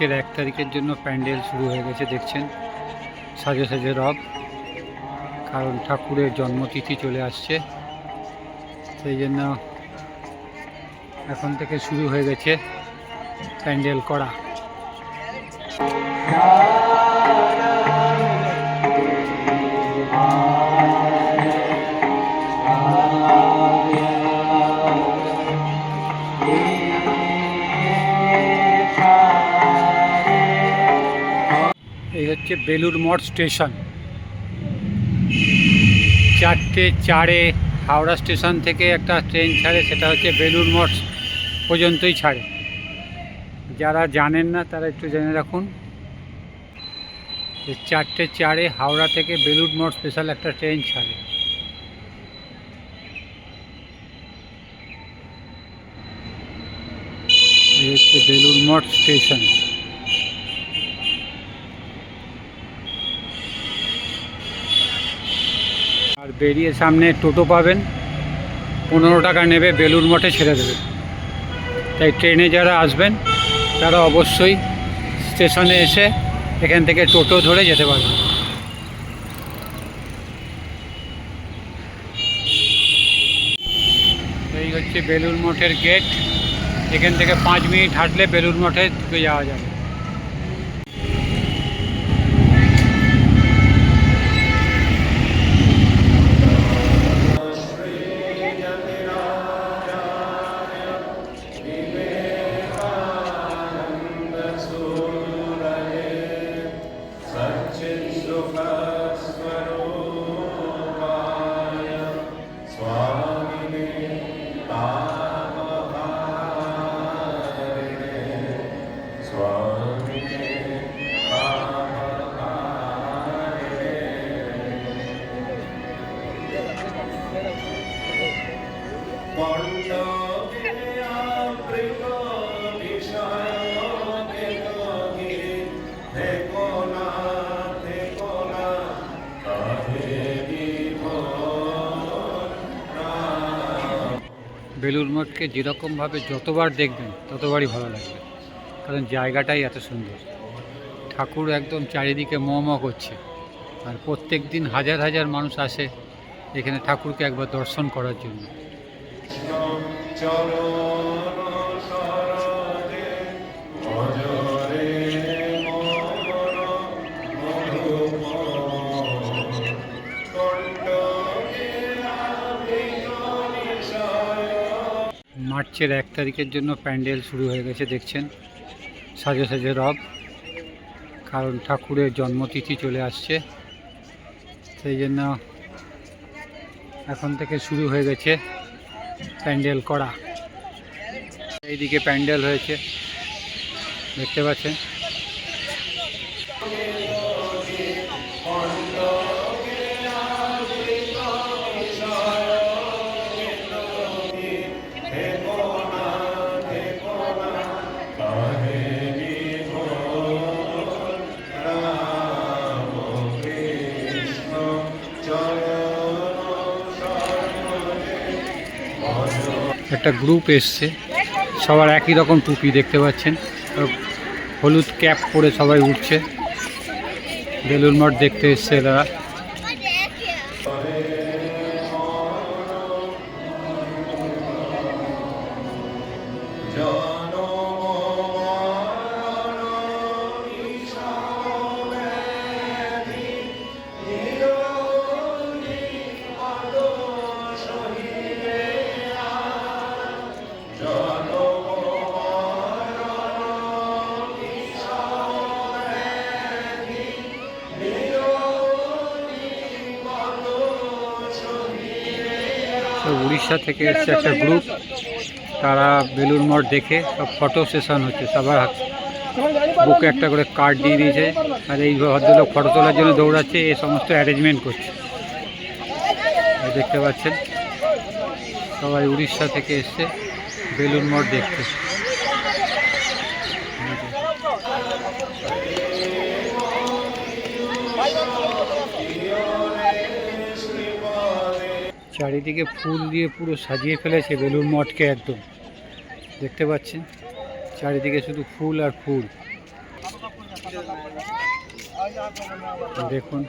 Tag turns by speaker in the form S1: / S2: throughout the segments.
S1: মার্চের এক তারিখের জন্য প্যান্ডেল শুরু হয়ে গেছে, দেখছেন? সাজে সাজে রব, কারণ ঠাকুরের জন্মতিথি চলে আসছে। সেই জন্য এখন থেকে শুরু হয়ে গেছে প্যান্ডেল করা। হচ্ছে বেলুর মঠ স্টেশন। চারটে চারে হাওড়া স্টেশন থেকে একটা ট্রেন ছাড়ে, সেটা হচ্ছে বেলুর মঠ পর্যন্তই ছাড়ে। যারা জানেন না, তারা একটু জেনে রাখুন যে চারটে চারে হাওড়া থেকে বেলুর মঠ স্পেশাল একটা ট্রেন ছাড়ে। এই হচ্ছে বেলুর মঠ স্টেশন। বেরিয়ে সামনে টোটো পাবেন। পনেরো টাকা নেবে বেলুর মঠে ছেড়ে দেবে। তাই ট্রেনে যারা আসবেন, তারা অবশ্যই স্টেশনে এসে এখান থেকে টোটো ধরে যেতে পারবেন। এই হচ্ছে বেলুর মঠের গেট এখান থেকে পাঁচ মিনিট হাঁটলে বেলুর মঠে ঢুকে যাওয়া যাবে। বেলুর মঠকে যেরকমভাবে যতবার দেখবেন, ততবারই ভালো লাগবে। কারণ জায়গাটাই এত সুন্দর। ঠাকুর একদম চারিদিকে মোম করছে। আর প্রত্যেক দিন হাজার হাজার মানুষ আসে এখানে ঠাকুরকে একবার দর্শন করার জন্য। মার্চের এক তারিখের জন্য প্যান্ডেল শুরু হয়ে গেছে, দেখছেন? সাজে সাজে রব। কারণ ঠাকুরের জন্মতিথি চলে আসছে। সেই জন্য এখন থেকে শুরু হয়ে গেছে। প্যান্ডেল করা। এইদিকে প্যান্ডেল হয়েছে। দেখতে পাচ্ছেন? একটা গ্রুপ এসছে। সবার একই রকম টুপি দেখতে পাচ্ছেন। হলুদ ক্যাপ পরে সবাই উঠছে। বেলুর মঠ দেখতে এসছে এরা সব উড়িষ্যা থেকে এসছে একটা গ্রুপ তারা বেলুর মঠ দেখে সব ফটো সেশন হচ্ছে সবার বুকে একটা করে কার্ড দিয়ে দিয়েছে। আর এই ভদ্রলোক ফটো তোলার জন্য দৌড়াচ্ছে, এই সমস্ত অ্যারেঞ্জমেন্ট করছে। দেখতে পাচ্ছেন? সবাই উড়িষ্যা থেকে এসছে বেলুন মঠ দেখতে। চারিদিকে ফুল দিয়ে পুরো সাজিয়ে ফেলেছে বেলুর মঠকে একদম। দেখতে পাচ্ছেন? চারিদিকে শুধু ফুল আর ফুল।
S2: দেখুন,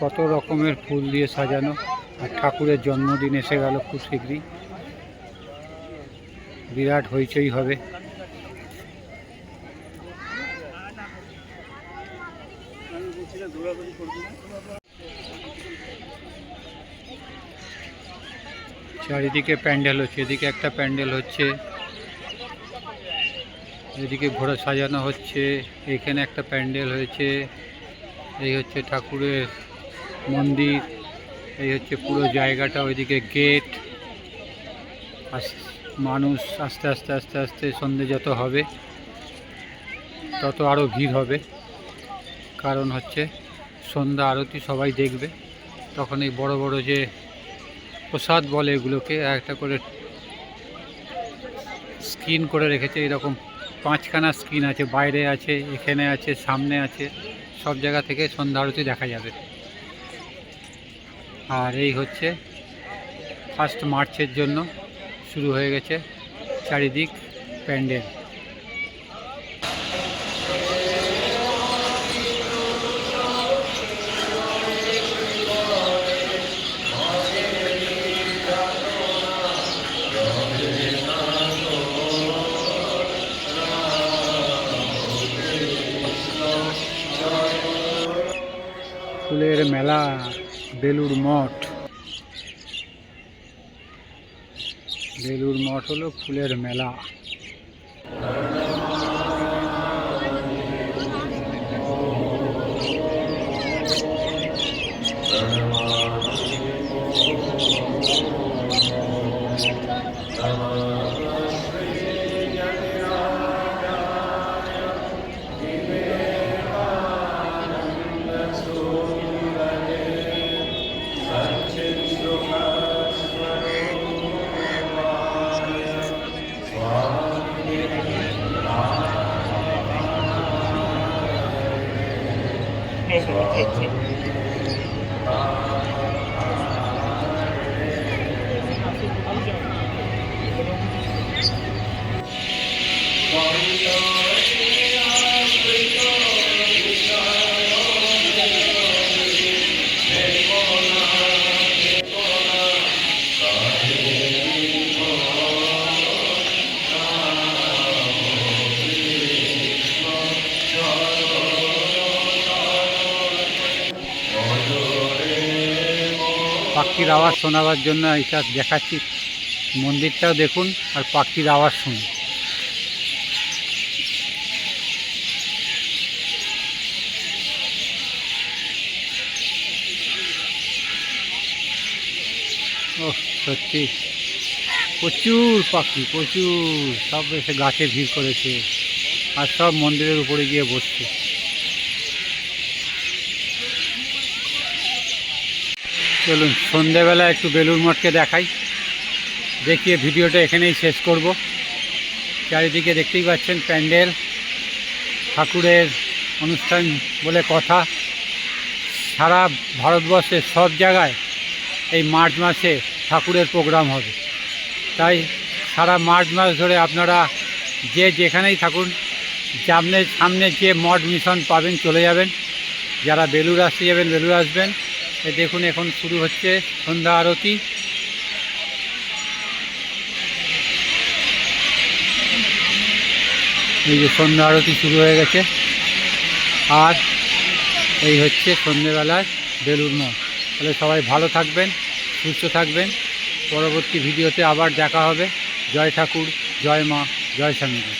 S2: কত রকমের ফুল দিয়ে সাজানো, আর ঠাকুরের জন্মদিন এসে গেল খুব শীঘ্রই। বিরাট হইচই হবে। চারিদিকে প্যান্ডেল হচ্ছে, এদিকে একটা প্যান্ডেল হচ্ছে, এদিকে ঘোড়া সাজানো হচ্ছে, এখানে একটা প্যান্ডেল হয়েছে, এই হচ্ছে ঠাকুরের মন্দির, এই হচ্ছে পুরো জায়গাটা, ওইদিকে গেট মানুষ আস্তে আস্তে আস্তে আস্তে সন্ধে যত হবে, তত আরও ভিড় হবে, কারণ হচ্ছে সন্ধ্যা আরতি সবাই দেখবে তখন এই বড় বড় যে প্রসাদ বলে এগুলোকে, একটা করে স্ক্রিন করে রেখেছে, এরকম পাঁচখানা স্ক্রিন আছে, বাইরে আছে, এখানে আছে, সামনে আছে, সব জায়গা থেকে সন্ধ্যা আরতি দেখা যাবে। আর এই হচ্ছে ফার্স্ট মার্চের জন্য শুরু হয়ে গেছে চারিদিক প্যান্ডেল। ফুলের মেলা বেলুর মঠ। বেলুর মঠ হলো ফুলের মেলা। পাখির আওয়াজ শোনাবার জন্য এটা দেখাচ্ছি। মন্দিরটাও দেখুন আর পাখির আওয়াজ শুনুন। ও সত্যি। প্রচুর পাখি, প্রচুর। সব এসে গাছে ভিড় করেছে আর সব মন্দিরের উপরে গিয়ে বসছে। চলুন, সন্ধেবেলা একটু বেলুর মঠকে দেখাই। দেখিয়ে ভিডিওটা এখানেই শেষ করব। চারিদিকে দেখতেই পাচ্ছেন প্যান্ডেল, ঠাকুরের অনুষ্ঠান বলে কথা। সারা ভারতবর্ষের সব জায়গায় এই মার্চ মাসে ঠাকুরের প্রোগ্রাম হবে। তাই সারা মার্চ মাস ধরে আপনারা যে যেখানেই থাকুন, সামনে সামনে যে মঠ মিশন পাবেন, চলে যাবেন। যারা বেলুর আসতে যাবেন বেলুর আসবেন। দেখুন, এখন শুরু হচ্ছে সন্ধ্যা আরতি। এই যে সন্ধ্যা আরতি শুরু হয়ে গেছে। আর এই হচ্ছে সন্ধ্যেবেলায় বেলুর মঠ। তাহলে সবাই ভালো থাকবেন, সুস্থ থাকবেন। পরবর্তী ভিডিওতে আবার দেখা হবে। জয় ঠাকুর, জয় মা, জয় স্বামীজি।